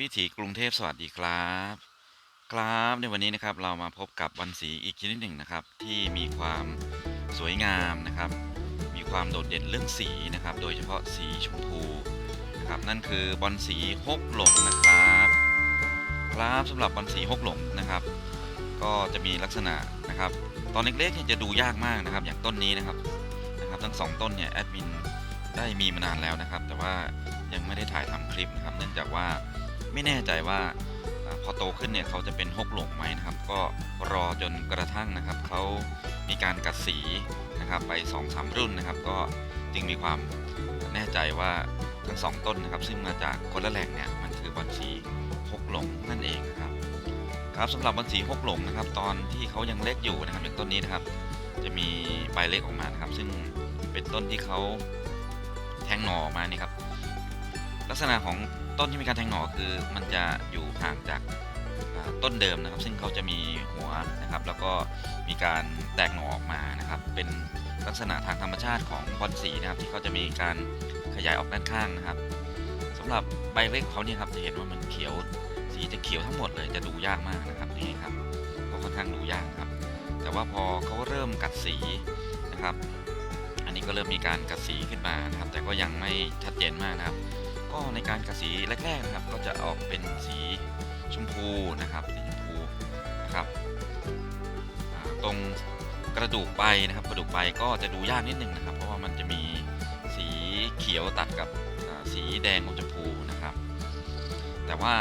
วิถีกรุงเทพสวัสดีครับ ครับในวันนี้นะครับเรามาพบกับบอลสีอีกชนิดหนึ่งนะครับ ที่มีความสวยงามนะครับ มีความโดดเด่นเรื่องสีนะครับ โดยเฉพาะสีชมพูนะครับนั่นคือบอลสีฮกหลงนะครับ ครับสำหรับบอลสีฮกหลงนะครับ ก็จะมีลักษณะนะครับ ตอนเล็กๆเนี่ยจะดูยากมากนะครับ อย่างต้นนี้นะครับนะครับทั้งสองต้นเนี่ยแอดมินได้มีมานานแล้วนะครับ แต่ว่ายังไม่ได้ถ่ายทำคลิปนะครับ เนื่องจากว่า ไม่แน่ใจว่าพอโตขึ้นเนี่ยเขาจะเป็นฮกหลงไหมนะครับ ก็รอจนกระทั่งนะครับเขามีการกัดสีนะครับไป2อสรุ่นนะครับ ก็จึงมีความแน่ใจว่าทั้งสองต้นนะครับ ซึ่งมาจากคนละแหล่งเนี่ยมันคือบอลสีฮกหลงนั่นเองนะครับครับสำหรับบอลสีฮกหลงนะครับ ตอนที่เขายังเล็กอยู่นะครับอย่างต้นนี้นะครับ จะมีใบเล็กออกมานะครับ ซึ่งเป็นต้นที่เขาแทงหน่อออกมานี่ครับ ลักษณะของต้นที่มีการแทงหน่อคือมันจะอยู่ห่างจากต้นเดิมนะครับ ซึ่งเขาจะมีหัวนะครับ แล้วก็มีการแตกหน่อออกมานะครับ เป็นลักษณะทางธรรมชาติของบอลสีนะครับ ที่เขาจะมีการขยายออกด้านข้างนะครับสำหรับใบเล็กเขาเนี่ยครับจะเห็นว่ามันเขียวสีจะเขียวทั้งหมดเลยจะดูยากมากนะครับนี่ครับก็ค่อนข้างดูยากครับ แต่ว่าพอเขาเริ่มกัดสีนะครับ อันนี้ก็เริ่มมีการกัดสีขึ้นมานะครับ แต่ก็ยังไม่ชัดเจนมากนะครับ ก็ในการกัดสีแรกๆนะครับ ก็จะออกเป็นสีชมพูนะครับ สีชมพูนะครับตรงกระดูกใบนะครับ กระดูกใบก็จะดูยากนิดนึงนะครับ เพราะว่ามันจะมีสีเขียวตัดกับสีแดงอมชมพูนะครับ แต่ว่า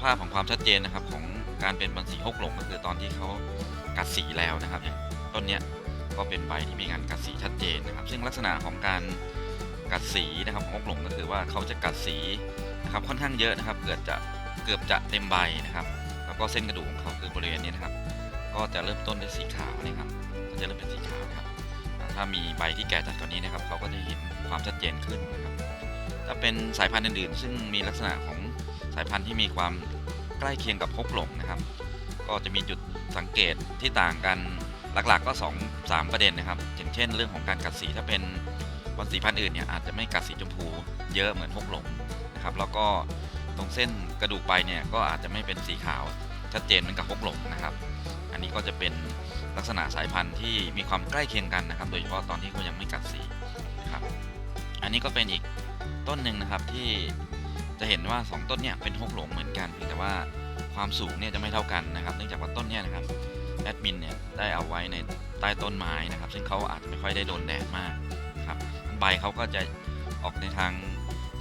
ภาพของความชัดเจนนะครับของการเป็นบอลสีฮกหลงก็คือตอนที่เขากัดสีแล้วนะครับอย่างต้นเนี้ยก็เป็นใบที่มีการกัดสีชัดเจนนะครับ ซึ่งลักษณะของการ กัดสีนะครับของฮกหลงก็คือว่าเขาจะกัดสีนะครับค่อนข้างเยอะนะครับ เกือบจะเกือบจะเต็มใบนะครับ แล้วก็เส้นกระดูกของเขาคือบริเวณนี้นะครับ ก็จะเริ่มต้นด้วยสีขาวนะครับก็จะเริ่มเป็นสีขาวนะครับถ้ามีใบที่แก่จัดกว่านี้นะครับ เขาก็จะเห็นความชัดเจนขึ้นนะครับถ้าเป็นสายพันธุ์อื่นๆ ซึ่งมีลักษณะของสายพันธุ์ที่มีความใกล้เคียงกับฮกหลงนะครับ ก็จะมีจุดสังเกตที่ต่างกันหลักๆก็ 2 3 ประเด็นนะครับอย่างเช่น เรื่องของการกัดสีถ้าเป็น บอลสีพันธุ์อื่นเนี่ยอาจจะไม่กัดสีชมพูเยอะเหมือนฮกหลงนะครับแล้วก็ตรงเส้นกระดูกใบเนี่ยก็อาจจะไม่เป็นสีขาวชัดเจนเหมือนกับฮกหลงนะครับ อันนี้ก็จะเป็นลักษณะสายพันธุ์ที่มีความใกล้เคียงกันนะครับ โดยเฉพาะตอนที่เขายังไม่กัดสีนะครับ อันนี้ก็เป็นอีกต้นหนึ่งนะครับที่จะเห็นว่า 2 ต้นเนี่ยเป็นฮกหลงเหมือนกันเพียงแต่ว่าความสูงเนี่ยจะไม่เท่ากันนะครับ เนื่องจากว่าต้นเนี่ยนะครับแอดมินเนี่ยได้เอาไว้ในใต้ต้นไม้นะครับ ซึ่งเขาอาจจะไม่ค่อยได้โดนแดดมาก ใบเขาก็จะออกในทาง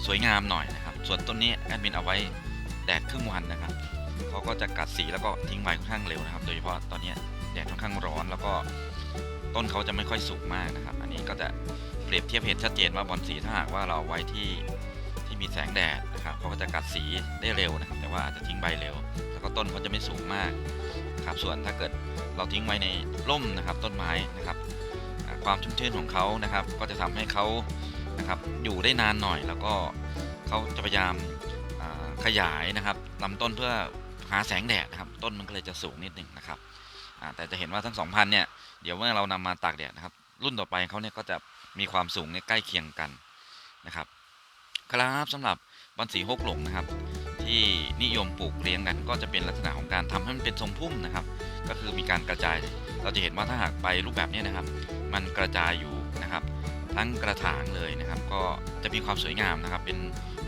สวยงามหน่อยนะครับ ส่วนต้นนี้แอดมินเอาไว้แดดครึ่งวันนะครับเขาก็จะกัดสีแล้วก็ทิ้งใบค่อนข้างเร็วนะครับ โดยเฉพาะตอนนี้แดดค่อนข้างร้อนแล้วก็ต้นเขาจะไม่ค่อยสุกมากนะครับ อันนี้ก็จะเปรียบเทียบเห็นชัดเจนว่าบอลสีถ้าหากว่าเราเอาไว้ที่ที่มีแสงแดดนะครับเขาก็จะกัดสีได้เร็วนะครับแต่ว่าอาจจะทิ้งใบเร็ว แล้วก็ต้นเขาจะไม่สูงมากครับส่วนถ้าเกิดเราทิ้งไว้ในร่มนะครับ ต้นไม้นะครับ ความชุ่มชื้นของเขานะครับ ก็จะทำให้เขานะครับอยู่ได้นานหน่อย แล้วก็เขาจะพยายามขยายนะครับลำต้นเพื่อหาแสงแดดนะครับ ต้นมันก็เลยจะสูงนิดหนึ่งนะครับแต่จะเห็นว่าทั้งสองพันเนี่ยเดี๋ยวเมื่อเรานำมาตากแดดนะครับ รุ่นต่อไปเขาเนี่ยก็จะมีความสูงเนี่ยใกล้เคียงกันนะครับ ครับสำหรับบอนสีฮกหลงนะครับ ที่นิยมปลูกเลี้ยงกันก็จะเป็นลักษณะของการทำให้มันเป็นทรงพุ่มนะครับ ก็คือมีการกระจาย เราจะเห็นว่าถ้าหากใบรูปแบบนี้นะครับ มันกระจายอยู่นะครับ ทั้งกระถางเลยนะครับ ก็จะมีความสวยงามนะครับ เป็น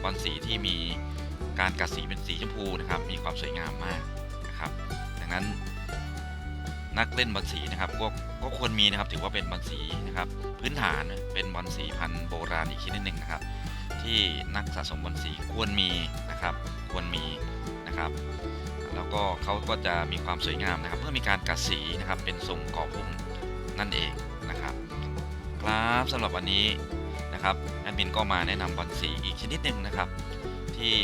บอนสีที่มีการกัดสีเป็นสีชมพูนะครับ มีความสวยงามมากนะครับ ดังนั้นนักเล่นบอลสีนะครับก็ก็ควรมีนะครับถือว่าเป็นบอลสีนะครับพื้นฐานเป็นบอลสีพันธุ์โบราณอีกชนิดหนึ่งนะครับ ที่นักสะสมบอลสีควรมีนะครับ ควรมีนะครับ แล้วก็เขาก็จะมีความสวยงามนะครับ เมื่อมีการกัดสีนะครับเป็นทรงกรอบพุ่มนั่นเองนะครับ ครับสำหรับวันนี้นะครับแอดมินก็มาแนะนำบอลสีอีกชนิดหนึ่งนะครับ ที่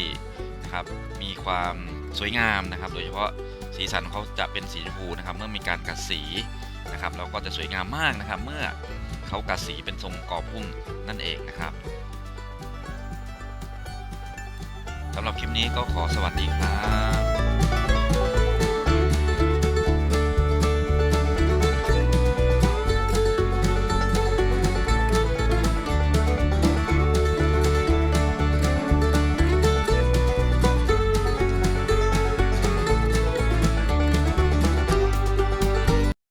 นะครับมีความสวยงามนะครับ โดยเฉพาะสีสันเขาจะเป็นสีชมพูนะครับ เมื่อมีการกัดสีนะครับแล้วก็จะสวยงามมากนะครับ เมื่อเขากัดสีเป็นทรงกรอบพุ่มนั่นเองนะครับ สำหรับคลิปนี้ก็ขอสวัสดีครับ